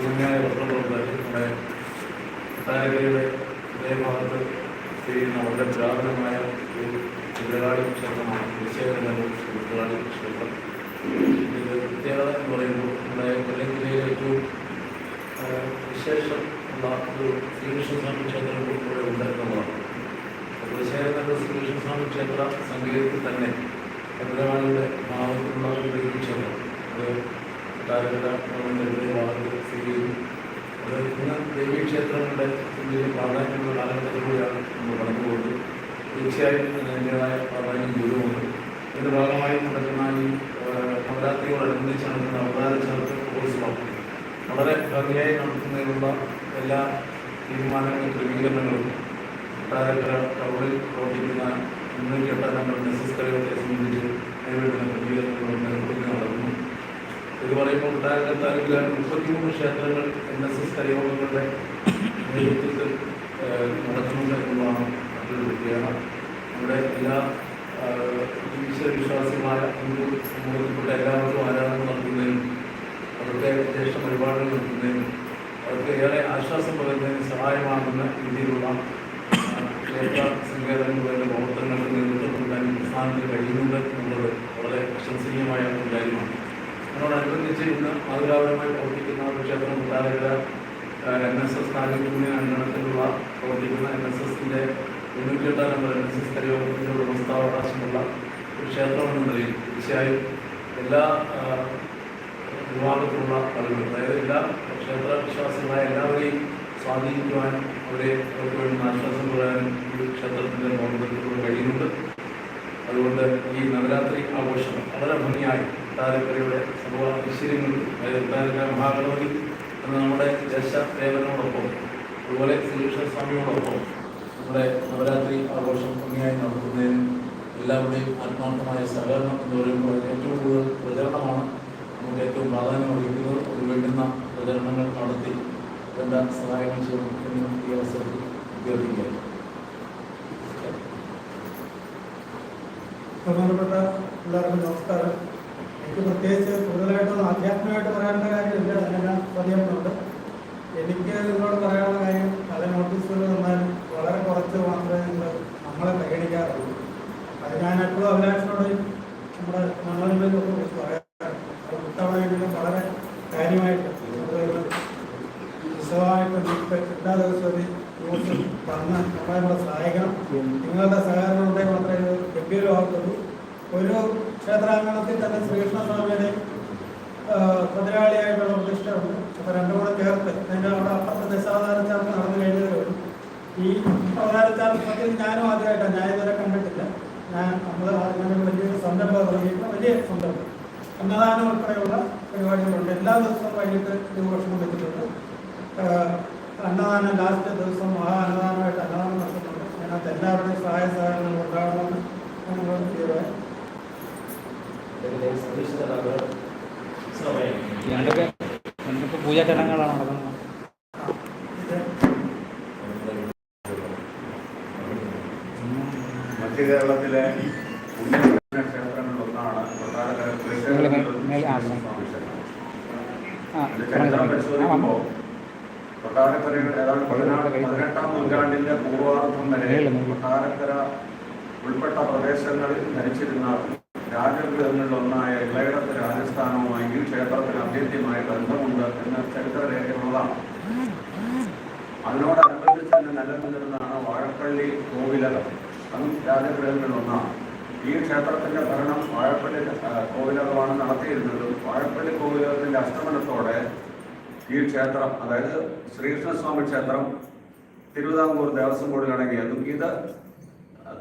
ഭൂമിയായ പത്രപ്രവർത്തകർ നമ്മുടെ താരകയുടെ ഹൃദയഭാഗത്ത് ചെയ്യുന്ന വളരെ പുരാതനമായ ഒരു ചിത്രകാടി ക്ഷേത്രമാണ് തീർച്ചയായിട്ടും ഭദ്രകാളി ക്ഷേത്രം ഇതിന്റെ പ്രത്യേകത എന്ന് പറയുമ്പോൾ നമ്മുടെ കൊല്ലം ജില്ലയിലെ ഏറ്റവും വിശേഷം ഉള്ള ഒരു ശ്രീകൃഷ്ണസ്വാമി ക്ഷേത്രം ഇവിടെ ഉണ്ടായിരുന്നതാണ് കുലശേഖരനല്ലൂർ ശ്രീകൃഷ്ണസ്വാമി ക്ഷേത്ര സംഗീതത്തിൽ തന്നെ. ഭദ്രകാളിയുടെ ഭാഗത്തുള്ള ഒരു ക്ഷേത്രം? അത് കൊട്ടാരക്കര ഗവൺമെന്റിന്റെ ഭാഗത്ത് സ്ഥിതി ചെയ്യുന്നു അത് ഇന്ന് ദേവീക്ഷേത്രങ്ങളുടെ ഇന്ത്യയിൽ പ്രാധാന്യമുള്ള കാലഘട്ടത്തിലൂടെയാണ് നമ്മൾ കടന്നു പോകുന്നത് തീർച്ചയായും അതിന്റെതായ പ്രാധാന്യം ഗുരുവുണ്ട് ഇതിന്റെ ഭാഗമായി നടക്കുന്ന ഈ നവരാത്രിയോടനുബന്ധിച്ച് നടക്കുന്ന അവതാര ചാർട്ട് മഹോത്സവം വളരെ ഭംഗിയായി നടത്തുന്നതിനുള്ള എല്ലാ തീരുമാനങ്ങളും ക്രമീകരണങ്ങളും കൊട്ടാരക്കര ടൗണിൽ പ്രവർത്തിക്കുന്ന മുന്നൂറ്റി എട്ടാം നമ്പർ നെസസ് കളികളെ സംബന്ധിച്ച് അതിനുവേണ്ടുന്ന ക്രമീകരണങ്ങളും നടക്കുന്നു ഇത് പറയുമ്പോൾ താലൂക്കിലെ മുപ്പത്തിമൂന്ന് ക്ഷേത്രങ്ങൾ എൻ എസ് എസ് കരയോഗങ്ങളുടെ നേതൃത്വത്തിൽ നടക്കുന്നുണ്ട് എന്നുള്ളതാണ് മറ്റൊരു പ്രത്യേകത നമ്മുടെ എല്ലാ ഈശ്വരവിശ്വാസികളായ ഈശ്വര വിശ്വാസികളായ ഹിന്ദു സമൂഹത്തിൽപ്പെട്ട എല്ലാവർക്കും ആരാധന നടത്തുന്നതിനും അവരുടെ ജ്യേഷ്ഠ പരിപാടികൾ നടത്തുന്നതിനും അവർക്ക് ഏറെ ആശ്വാസം പകരുന്നതിന് സഹായമാകുന്ന രീതിയിലുള്ള ക്ഷേത്ര സങ്കേതങ്ങളുടെ പ്രവർത്തനങ്ങൾക്ക് നേതൃത്വം കൊടുക്കാൻ സംസ്ഥാനത്തിന് കഴിയുന്നുണ്ട് എന്നുള്ളത് വളരെ പ്രശംസനീയമായ ഒരു കാര്യമാണ്. അതിനോടനുബന്ധിച്ച് ഇന്ന് മാതൃകാപരമായി പ്രവർത്തിക്കുന്ന ഒരു ക്ഷേത്രം Kottarakkara N S S taluk union അംഗണത്തിലുള്ള പ്രവർത്തിക്കുന്ന എൻ എസ് എസിന്റെ തൊണ്ണൂറ്റിയെട്ടാം നമ്പർ എൻ എസ് എസ് കരയോഗത്തിന്റെ ഉടമസ്ഥാവകാശമുള്ള ഒരു ക്ഷേത്രമെന്ന നിലയിൽ തീർച്ചയായും എല്ലാ വിഭാഗത്തിലുള്ള ആളുകൾ അതായത് എല്ലാ ക്ഷേത്ര വിശ്വാസികളായ എല്ലാവരെയും സ്വാധീനിക്കുവാൻ അവരെ അവർക്ക് വേണ്ടുന്ന ആശ്വാസം പറയാനും ഈ ക്ഷേത്രത്തിന്റെ പ്രവർത്തനത്തിലൂടെ കഴിയുന്നുണ്ട്. അതുകൊണ്ട് ഈ നവരാത്രി ആഘോഷം വളരെ ഭംഗിയായി താരക്കരയുടെ സംഭവം താരക്കര മഹാഗണപതി എന്ന നമ്മുടെ ദേശദേവനോടൊപ്പം അതുപോലെ ശ്രീകൃഷ്ണ സ്വാമിയോടൊപ്പം നമ്മുടെ നവരാത്രി ആഘോഷം ഭംഗിയായി നടത്തുന്നതിന് എല്ലാവരുടെയും ആത്മാർത്ഥമായ സഹകരണം എന്ന് പറയുമ്പോൾ ഏറ്റവും കൂടുതൽ പ്രചരണമാണ് നമുക്ക് ഏറ്റവും പ്രാധാന്യം അറിയിക്കുന്നത് അത് വേണ്ടുന്ന പ്രചരണങ്ങൾ നടത്തി വേണ്ട സഹായങ്ങൾ ചെയ്യണം എന്ന് ഈ അവസരത്തിൽ അഭ്യർത്ഥിക്കുകയാണ്. ബഹുമാനപ്പെട്ട എല്ലാവർക്കും നമസ്കാരം. എനിക്ക് പ്രത്യേകിച്ച് കൂടുതലായിട്ടൊന്നും ആധ്യാത്മികമായിട്ട് പറയാനുള്ള കാര്യമില്ല. അതിനെല്ലാം പതിയുന്നുണ്ട് എനിക്ക് നിങ്ങളോട് പറയാനുള്ള കാര്യം പല നോട്ടീസുകൾ തന്നാലും വളരെ കുറച്ച് മാത്രമേ നിങ്ങൾ നമ്മളെ പരിഗണിക്കാറുള്ളൂ അത് ഞാൻ എപ്പോഴും അഭിലാഷിനോട് നമ്മുടെ മനോരമയിലൊക്കെ കുറിച്ച് പറയാറുണ്ട് അത് ഇത്തവണയെങ്കിലും വളരെ കാര്യമായിട്ട് ഒരു വിശദമായിട്ട് നിങ്ങൾക്ക് എല്ലാ ദിവസവും ഒരു ന്യൂസ് പറഞ്ഞ് നമ്മളെ കൂടെ സഹായിക്കണം നിങ്ങളുടെ സഹകരണം ഉണ്ടെങ്കിൽ മാത്രമേ ഇത് ഗംഭീരമാകത്തുള്ളൂ ഒരു ക്ഷേത്രാങ്കണത്തിൽ തന്നെ ശ്രീകൃഷ്ണസ്വാമിയുടെ ഭദ്രകാളിയായിട്ടുള്ള പ്രതിഷ്ഠയുണ്ട് അപ്പോൾ രണ്ടും കൂടെ ചേർത്ത് അതിന്റെ അവിടെ അപ്പുറത്തെ ദശാവതാരച്ചാർക്ക് നടന്നു കഴിഞ്ഞതേ ഉള്ളൂ ഈ അവതാരച്ചാർക്ക് സത്യം ഞാനും ആദ്യമായിട്ടാണ് ഞാൻ ഇതുവരെ കണ്ടിട്ടില്ല. ഞാൻ നമ്മൾ അതിനൊരു വലിയൊരു സംരംഭം തുടങ്ങിയിട്ട് വലിയ സംരംഭം. അന്നദാനം ഉൾപ്പെടെയുള്ള പരിപാടികളുണ്ട്. എല്ലാ ദിവസവും വൈകിട്ട് ഭക്ഷണം വെച്ചിട്ടുണ്ട്. അന്നദാനം ലാസ്റ്റ് ദിവസം മഹാ അന്നദാനമായിട്ട് അന്നദാനം നടത്തുന്നുണ്ട് അതിനകത്ത് എല്ലാവരുടെയും സഹായ സഹകരണങ്ങൾ ഉണ്ടാകണമെന്ന് നമ്മൾ തീരുമാനം ഞങ്ങൾക്ക് ഞങ്ങൾക്ക് പൂജാ ചടങ്ങുകളാണ് നടക്കുന്നത് മധ്യ കേരളത്തിലെ ക്ഷേത്രങ്ങളിലൊന്നാണ് പരിശോധിക്കുമ്പോൾ കൊട്ടാരക്കരയുടെ ഏതാണ്ട് പതിനാറ് പതിനെട്ടാം നൂറ്റാണ്ടിന്റെ പൂർവാർദ്ധം വരെ കൊട്ടാരക്കര ഉൾപ്പെട്ട പ്രദേശങ്ങളിൽ ധരിച്ചിരുന്ന രാജഗൃഹങ്ങളിൽ ഒന്നായ ഇളയിടത്ത് രാജസ്ഥാനവുമായി ഈ ക്ഷേത്രത്തിന് അഭേദ്യമായ ബന്ധമുണ്ട് എന്ന് ചരിത്രരേഖയുള്ളതാണ് അതിനോടനുബന്ധിച്ച് തന്നെ നിലനിന്നിരുന്നതാണ് വാഴപ്പള്ളി കോവിലകം. അതും രാജഗൃഹങ്ങളിൽ ഒന്നാണ്. ഈ ക്ഷേത്രത്തിന്റെ ഭരണം വാഴപ്പള്ളി കോവിലകമാണ് നടത്തിയിരുന്നത്. വാഴപ്പള്ളി കോവിലകത്തിന്റെ അസ്തമനത്തോടെ ഈ ക്ഷേത്രം അതായത് ശ്രീകൃഷ്ണസ്വാമി ക്ഷേത്രം തിരുവിതാംകൂർ ദേവസ്വം ബോർഡിൽ അടങ്ങിയതും ഇത്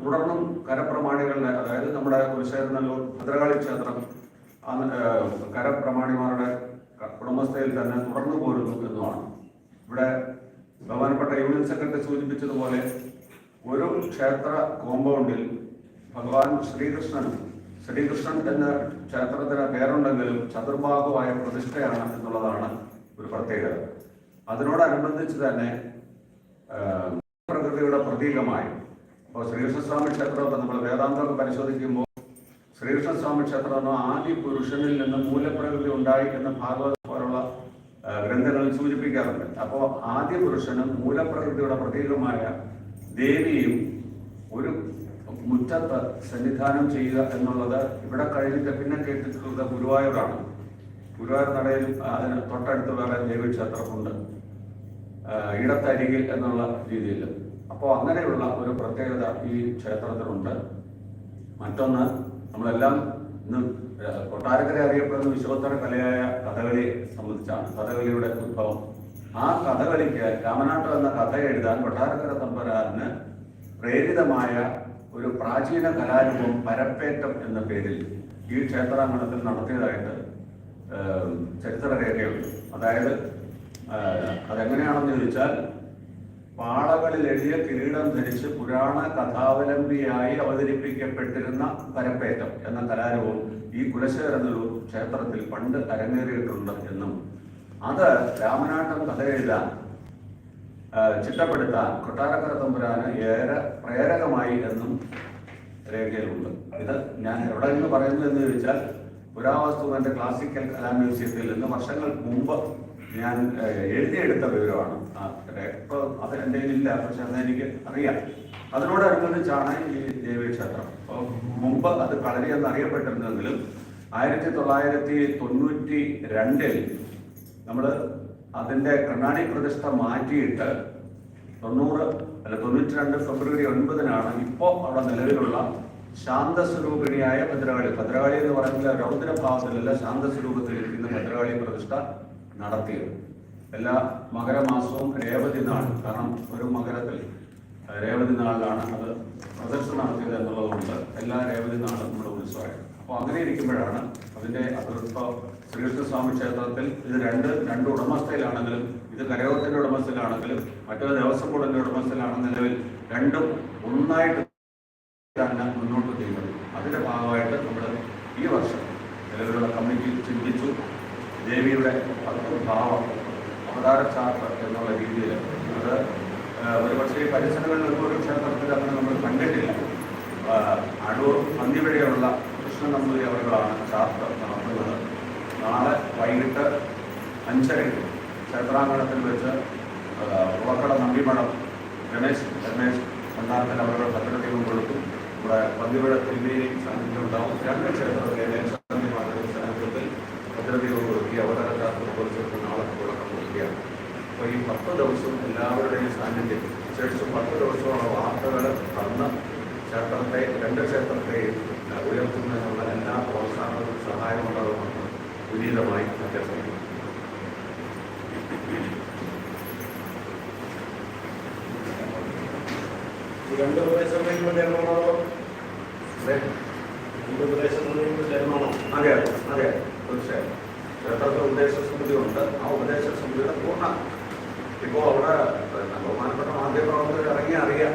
തുടർന്നും കരപ്രമാണികളുടെ അതായത് നമ്മുടെ കുലശേഖരനല്ലൂർ ഭദ്രകാളി ക്ഷേത്രം കരപ്രമാണിമാരുടെ ഉടമസ്ഥയിൽ തന്നെ തുടർന്നു പോരുന്നു എന്നുമാണ്. ഇവിടെ ബഹുമാനപ്പെട്ട യൂണിയൻ സെക്രട്ടറി സൂചിപ്പിച്ചതുപോലെ ഒരു ക്ഷേത്ര കോമ്പൗണ്ടിൽ ഭഗവാൻ ശ്രീകൃഷ്ണൻ ശ്രീകൃഷ്ണൻ എന്ന ക്ഷേത്രത്തിന് പേരുണ്ടെങ്കിലും ചതുർഭാഗമായ പ്രതിഷ്ഠയാണ് എന്നുള്ളതാണ് ഒരു പ്രത്യേകത. അതിനോടനുബന്ധിച്ച് തന്നെ പ്രകൃതിയുടെ പ്രതീകമായി അപ്പോൾ ശ്രീകൃഷ്ണസ്വാമി ക്ഷേത്രമൊക്കെ നമ്മൾ വേദാന്തമൊക്കെ പരിശോധിക്കുമ്പോൾ ശ്രീകൃഷ്ണസ്വാമി ക്ഷേത്രം എന്ന ആദ്യ പുരുഷനിൽ നിന്ന് മൂലപ്രകൃതി ഉണ്ടായി എന്ന് ഭാഗവത പോലുള്ള ഗ്രന്ഥങ്ങളിൽ സൂചിപ്പിക്കാറുണ്ട്. അപ്പോൾ ആദ്യ പുരുഷനും മൂലപ്രകൃതിയുടെ പ്രതീകമായ ദേവിയും ഒരു മുറ്റത്ത് സന്നിധാനം ചെയ്യുക എന്നുള്ളത് ഇവിടെ കഴിഞ്ഞിട്ട് പിന്നെ കേട്ടിട്ടുള്ളത് ഗുരുവായൂരാണ്. ഗുരുവായൂർ നടയിൽ അതിന് തൊട്ടടുത്ത് വേറെ ദേവി ക്ഷേത്രമുണ്ട് ഇടത്തരികിൽ എന്നുള്ള രീതിയിൽ. അപ്പോൾ അങ്ങനെയുള്ള ഒരു പ്രത്യേകത ഈ ക്ഷേത്രത്തിലുണ്ട്. മറ്റൊന്ന് നമ്മളെല്ലാം ഇന്ന് കൊട്ടാരക്കര അറിയപ്പെടുന്ന വിശ്വോത്തര കലയായ കഥകളി സംബന്ധിച്ചാണ് കഥകളിയുടെ ഉത്ഭവം. ആ കഥകളിക്ക് രാമനാട്ടം എന്ന കഥ എഴുതാൻ കൊട്ടാരക്കര തമ്പരാന് പ്രേരിതമായ ഒരു പ്രാചീന കലാരൂപം പരപ്പേറ്റം എന്ന പേരിൽ ഈ ക്ഷേത്രാങ്കണത്തിൽ നടത്തിയതായിട്ട് ചരിത്രരേഖയുണ്ട്. അതായത് അതെങ്ങനെയാണെന്ന് ചോദിച്ചാൽ പാളകളിൽ എഴുതിയ കിരീടം ധരിച്ച് പുരാണ കഥാവലംബിയായി അവതരിപ്പിക്കപ്പെട്ടിരുന്ന പരപ്പേറ്റം എന്ന കലാരൂപം ഈ കുലശേഖരനല്ലൂർ ക്ഷേത്രത്തിൽ പണ്ട് അരങ്ങേറിയിട്ടുണ്ട് എന്നും. അത് രാമനാട്ടം കഥ എഴുതാൻ ആഹ് ചിട്ടപ്പെടുത്താൻ കൊട്ടാരക്കര തമ്പുരാന് ഏറെ പ്രേരകമായി എന്നും രേഖയിലുണ്ട്. ഇത് ഞാൻ എവിടെ നിന്ന് പറയുന്നു എന്ന് ചോദിച്ചാൽ പുരാവസ്തു ക്ലാസിക്കൽ കലാ മ്യൂസിയത്തിൽ നിന്ന് വർഷങ്ങൾ മുമ്പ് ഞാൻ എഴുതി എഴുതിയെടുത്ത വിവരമാണ്. ഇപ്പോൾ അത് എന്റെ ഇല്ല പക്ഷെ അത് എനിക്ക് അറിയാം. അതിനോടനുബന്ധിച്ചാണ് ഈ ദേവീക്ഷേത്രം. അപ്പോൾ മുമ്പ് അത് കളരി എന്ന് അറിയപ്പെട്ടിരുന്നെങ്കിലും ആയിരത്തി തൊള്ളായിരത്തി തൊണ്ണൂറ്റി രണ്ടിൽ നമ്മൾ അതിന്റെ കണ്ണാടി പ്രതിഷ്ഠ മാറ്റിയിട്ട് തൊണ്ണൂറ് അല്ല തൊണ്ണൂറ്റി രണ്ട് ഫെബ്രുവരി ഒൻപതിനാണ് ഇപ്പോൾ അവിടെ നിലവിലുള്ള ശാന്തസ്വരൂപിണിയായ ഭദ്രകാളി. ഭദ്രകാളി എന്ന് പറയുന്നത് രൗദ്രഭാവത്തിലല്ല ശാന്തസ്വരൂപത്തിലിരിക്കുന്ന ഭദ്രകാളി പ്രതിഷ്ഠ. നടത്തിയത്. എല്ലാ മകരമാസവും രേവതി നാൾ കാരണം ഒരു മകരത്തിൽ രേവതി നാളിലാണ് അത് പ്രദർശനം നടത്തിയത് എന്നുള്ളതുകൊണ്ട് എല്ലാ രേവതി നാളും നമ്മുടെ ഉത്സവമായിരുന്നു. അപ്പോൾ അങ്ങനെ ഇരിക്കുമ്പോഴാണ് അതിന്റെ അതിർത്തോ ശ്രീകൃഷ്ണസ്വാമി ക്ഷേത്രത്തിൽ ഇത് രണ്ട് രണ്ട് ഉടമസ്ഥയിലാണെങ്കിലും ഇത് കരയോത്തിന്റെ ഉടമസ്ഥയിലാണെങ്കിലും മറ്റൊരു ദേവസ്വം ബോർഡിന്റെ ഉടമസ്ഥയിലാണ് നിലവിൽ രണ്ടും ഒന്നായിട്ട് തന്നെ മുന്നോട്ട് ചെയ്യുന്നത് അതിന്റെ ഭാഗമായിട്ട് നമ്മൾ ഈ വർഷം നിലവിലുള്ള കമ്മിറ്റി ചിന്തിച്ചു. ദേവിയുടെ ഭാവം അവതാര ചാർട്ട് എന്നുള്ള രീതിയിൽ. അത് ഒരുപക്ഷെ പരിസരങ്ങളിൽ ഒരു ക്ഷേത്രത്തിൽ അങ്ങനെ നമ്മൾ കണ്ടിട്ടില്ല. അടൂർ പന്തിവഴിയുള്ള കൃഷ്ണ നമ്പൂരി അവരുകളാണ് ചാർട്ട് നടത്തുന്നത്. നാളെ വൈകിട്ട് അഞ്ചരയ്ക്ക് ക്ഷേത്രാങ്കണത്തിൽ വെച്ച് ഉറക്കട നമ്പിമഠം രമേശ് രമേശ് സന്താനത്തിൽ അവരുടെ ഭദ്രദൈവം കൊടുത്തു ഇവിടെ പന്തിവിട തിരുമേനി സാന്നിധ്യം ഉണ്ടാവും രണ്ട് ക്ഷേത്രത്തിലെ ദേശാന്തിമാരുടെ സാന്നിധ്യത്തിൽ ഭദ്രദൈവം കൊടുക്കി അവതരക്കാർക്ക് ചിലപ്പോൾ നാളെ തുടക്കം കൊടുക്കുകയാണ് അപ്പോൾ ഈ പത്ത് ദിവസം എല്ലാവരുടെയും സാന്നിധ്യം ശേഷം പത്ത് ദിവസമുള്ള വാർത്തകൾ തന്ന ക്ഷേത്രത്തെ രണ്ട് ക്ഷേത്രത്തെയും ഉയർത്തുന്നതിനുള്ള എല്ലാ പ്രോത്സാഹനവും സഹായമുള്ളതുമാണ് വിനീതമായി അഭ്യർത്ഥിക്കുന്നു. രണ്ട് പ്രദേശങ്ങളിലും ജന്മമാണോ? അതെ. രണ്ട് പ്രദേശങ്ങളിലും ജന്മമാണോ? അതെ അതെ അതെ തീർച്ചയായും. ക്ഷേത്രത്തിൽ ഉപദേശ സമിതിയുണ്ട്. ആ ഉപദേശ സമിതിയുടെ പൂർണ ഇപ്പോൾ അവിടെ ബഹുമാനപ്പെട്ട മാധ്യമപ്രവർത്തകർ ഇറങ്ങി അറിയാം.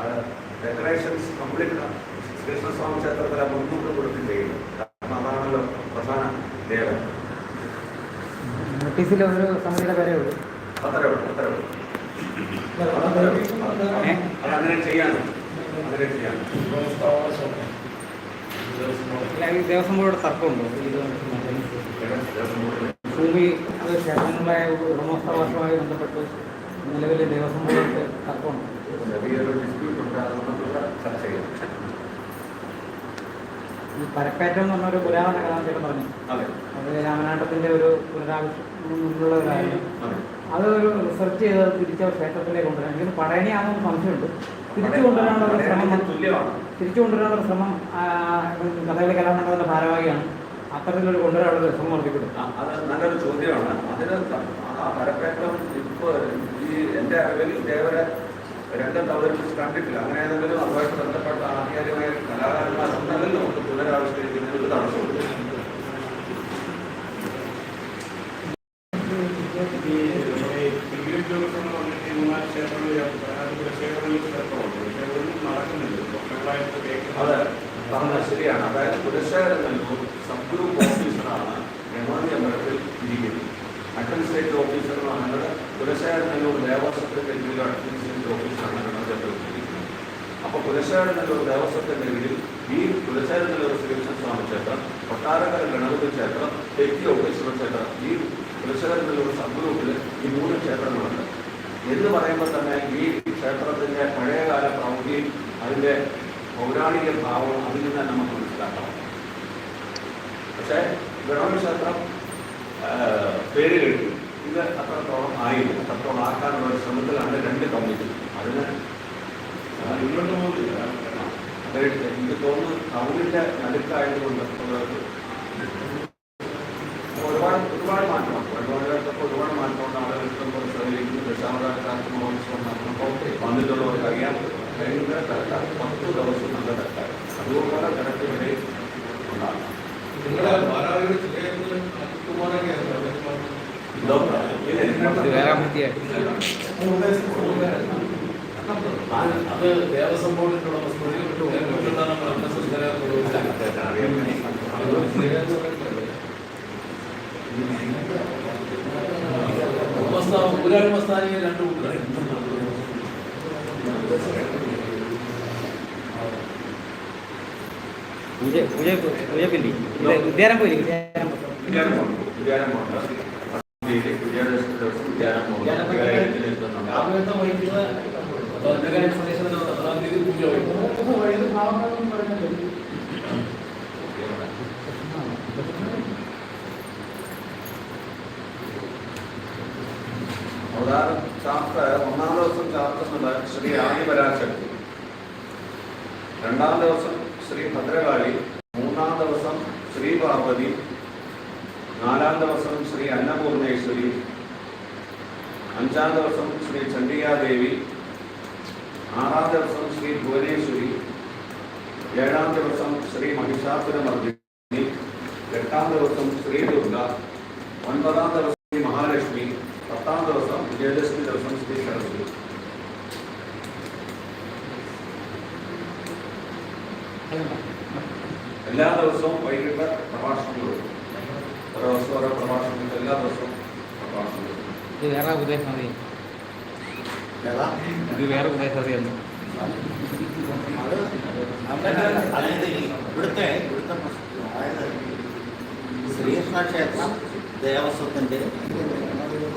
അത് ഡെക്കറേഷൻസ് കംപ്ലീറ്റ് കൃഷ്ണസ്വാമി ക്ഷേത്രത്തിലെ മുൻകൂട്ട് കൊടുത്ത് ചെയ്യുന്നു കാരണം അതാണല്ലോ പ്രധാന ദേവൻ. നോട്ടീസിൽ ഒരു സമിതിയുടെ പേരേ ഉള്ളൂ. അത്രയുള്ളൂ അത്രയുള്ളൂ ഏ? അതങ്ങനെ ചെയ്യാനും? അങ്ങനെ ചെയ്യാനും? ദേവസ്വം ബോർഡ് തർക്കമുണ്ടോ? ഇത് ഭൂമി അത് ക്ഷേത്രങ്ങളായ ഉടമസ്ഥാവകാശവുമായി ബന്ധപ്പെട്ട് നിലവിലെ ദേവസ്വം ബോർഡ് തർക്കമുണ്ട്? ഈ പരപ്പേറ്റം എന്ന് പറഞ്ഞൊരു പുരാതന കലാചേട്ടൻ പറഞ്ഞു. അതെ. രാമനാട്ടത്തിന്റെ ഒരു പുനരാവിഷ്കാരമുള്ള ഒരു അതെ ഒരു റിസർച്ച് ചെയ്ത് തിരിച്ച് ക്ഷേത്രത്തിലേക്ക് കൊണ്ടുവരാൻ. ഇങ്ങനെ പടയണിയാണെന്ന് സംശയമുണ്ട്. തിരിച്ചു കൊണ്ടുവരാനുള്ള ശ്രമം തിരിച്ചു കൊണ്ടുവരാനുള്ള ഒരു ശ്രമം കഥകളി കലാമണ്ഡലത്തിന്റെ ഭാരവാഹിയാണ്. അത്തരത്തിലൊരു കൊണ്ടുവരാനുള്ള ഒരു ശ്രമം ആ, അത് നല്ലൊരു ചോദ്യമാണ്. അതിന് പരപ്പേറ്റം ഇപ്പൊ ഈ എന്റെ അറിവിൽ ഇതേവരെ രണ്ടും അവതരിപ്പിച്ച് കണ്ടിട്ടില്ല. അങ്ങനെ ഏതെങ്കിലും അതുമായിട്ട് ബന്ധപ്പെട്ട ആധികാരികമായ കലാകാരന്മാരുണ്ടെങ്കിൽ നമുക്ക് പുനരാവിഷ്കരിക്കുന്നതിന് ഒരു തടസ്സമുണ്ട് ഈ ഈ മൂന്നാൽ ക്ഷേത്രങ്ങളിൽ കുലശേഖരങ്ങളിൽ ക്ഷേത്രമുണ്ട് പക്ഷേ അതൊന്നും നടക്കുന്നില്ല. വർഷങ്ങളായിട്ട് കേൾക്കുന്നത് അത് ശരിയാണ്. അതായത് പുരസ്കാരങ്ങളിലും സബ് ഗ്രൂപ്പ് ഓഫീസറാണ് ഇരിക്കുന്നത്. അഡ്മിനിസ്ട്രേറ്റീവ് ഓഫീസർ എന്ന് പറയുന്നത് ദേവസ്വത്തിന്റെ കീഴിൽ അഡ്മിനിസ്ട്രേറ്റീവ് ഓഫീസറാണ് ഇരിക്കുന്നത്. അപ്പോൾ പുരസ്കാരനല്ലൂർ ദേവസ്വത്തിന്റെ കീഴിൽ ഈ കുലശേഖരത്തിലുള്ള ശ്രീകൃഷ്ണ സ്വാമി ക്ഷേത്രം കൊട്ടാരക്കര ഗണപതി ക്ഷേത്രം തെക്കി ഓഫീസർ ക്ഷേത്രം ഈ കുലശേഖരത്തിലുള്ള സബ്ഗ്രൂപ്പിൽ ഈ മൂന്ന് ക്ഷേത്രങ്ങളുണ്ട്. എന്ന് പറയുമ്പോൾ തന്നെ ഈ ക്ഷേത്രത്തിന്റെ പഴയകാല പ്രൗഢിയും അതിന്റെ പൗരാണിക ഭാവവും അതിൽ നിന്ന് തന്നെ നമുക്ക് മനസ്സിലാക്കാം. പക്ഷേ ഗണപതി ക്ഷേത്രം പേര് കേട്ടു. ഇത് അത്രത്തോളം ആയില്ല. അത്രത്തോളം ആക്കാനുള്ള ഒരു ശ്രമത്തിലാണ് രണ്ട് കമ്മിറ്റി. അതിന് ഇങ്ങോട്ട് പോകുന്നില്ല അതായത് എനിക്ക് തോന്നുന്നു ടൗണിന്റെ നടുക്കായതുകൊണ്ട് അത് ദേവസ്വം ബോർഡിനുള്ള ഊരാളി മസ്താനിയെ രണ്ട് കൂട്ടരായി പൂജ പൂജ പൂജ വഹിക്കും വൈദ്യുതി ഭാവങ്ങളൊന്നും പറയുന്നില്ല അവതാരം ചാർത്ത ഒന്നാം ദിവസം ചാർത്തുന്നത് ശ്രീ ആദിപരാശക്തി രണ്ടാം ദിവസം ശ്രീ ഭദ്രകാളി മൂന്നാം ദിവസം ശ്രീ പാർവതി നാലാം ദിവസം ശ്രീ അന്നപൂർണേശ്വരി അഞ്ചാം ദിവസം ശ്രീ ചണ്ഡികാദേവി ആറാം ദിവസം ശ്രീ ഭുവനേശ്വരി ഏഴാം ദിവസം ശ്രീ മഹിഷാസുരമർദ്ദിനി എട്ടാം ദിവസം ശ്രീ ദുർഗ ഒൻപതാം ദിവസം ശ്രീ മഹാലക്ഷ്മി പത്താം ദിവസം വിജയദശമി ദിവസം ശ്രീ സരസ്വതി. എല്ലാ ദിവസവും വൈകിട്ട് പ്രഭാഷണങ്ങളും ഓരോ ദിവസം ഓരോ പ്രഭാഷണങ്ങൾ എല്ലാ ദിവസവും പ്രഭാഷണങ്ങൾ ഇത് വേറെ ഉദ്ദേശം ഇത് വേറെ ഉദ്ദേശം അതായത് ഇവിടുത്തെ ഇവിടുത്തെ അതായത് ശ്രീകൃഷ്ണ ക്ഷേത്രം ദേവസ്വത്തിന്റെ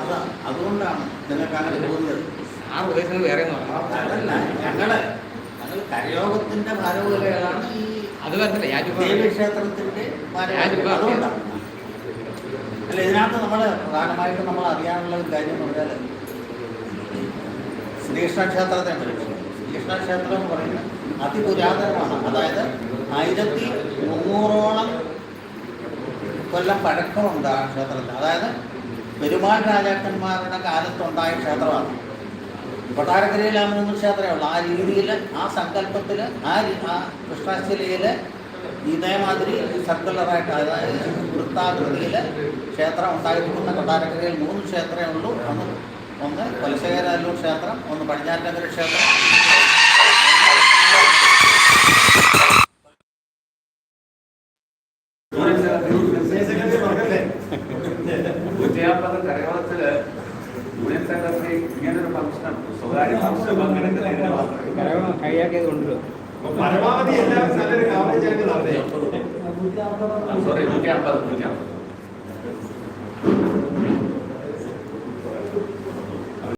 അത് അതുകൊണ്ടാണ് നിങ്ങൾക്ക് അങ്ങനെ തോന്നുന്നത് ആ ഉദ്ദേശം വേറെ അതല്ല ഞങ്ങൾ ഞങ്ങൾ കരയോഗത്തിന്റെ ഭാരവുകളാണ് ഈ അത് ദേവി ക്ഷേത്രത്തിന്റെ ഞാൻ അതുകൊണ്ടാണ്. അല്ല ഇതിനകത്ത് നമ്മൾ പ്രധാനമായിട്ടും നമ്മൾ അറിയാനുള്ള ഒരു കാര്യം എന്ന് പറഞ്ഞാൽ ശ്രീകൃഷ്ണ ക്ഷേത്രത്തെ പറ്റി ശ്രീകൃഷ്ണ ക്ഷേത്രം എന്ന് പറയുന്നത് അതിപുരാതനമാണ്. അതായത് ആയിരത്തി മുന്നൂറോളം കൊല്ലം പഴക്കമുണ്ട് ആ ക്ഷേത്രത്തിൽ. അതായത് പെരുമാൾ രാജാക്കന്മാരുടെ കാലത്തുണ്ടായ ക്ഷേത്രമാണ്. മൂന്ന് ക്ഷേത്രമേ ഉള്ളൂ. ആ രീതിയിൽ ആ സങ്കല്പത്തിൽ ആ കൃഷ്ണശിലയിൽ ഇതേമാതിരി സർക്കുലറായിട്ട് അതായത് വൃത്താകൃതിയിൽ ക്ഷേത്രം ഉണ്ടായിരിക്കുന്ന കൊട്ടാരക്കരയിൽ മൂന്ന് ക്ഷേത്രമേ ഉള്ളൂ. ഒന്ന് ഒന്ന് കൊലശേഖരല്ലൂർ ക്ഷേത്രം ഒന്ന് പടിഞ്ഞാറ്റങ്കര ക്ഷേത്രം. യൂണിയൻ സെക്രട്ടറി ഇങ്ങനൊരു ഫംഗ്ഷൻ സ്വകാര്യ ഫംഗ്ഷൻ പങ്കെടുക്കുന്നതിന് കൈയാക്കിയത് കൊണ്ടുവരും. പരമാവധി എല്ലാ നല്ലൊരു കവറേജ് ആയിട്ട് നടത്തി സോറി നൂറ്റി അമ്പത് നൂറ്റി അമ്പത്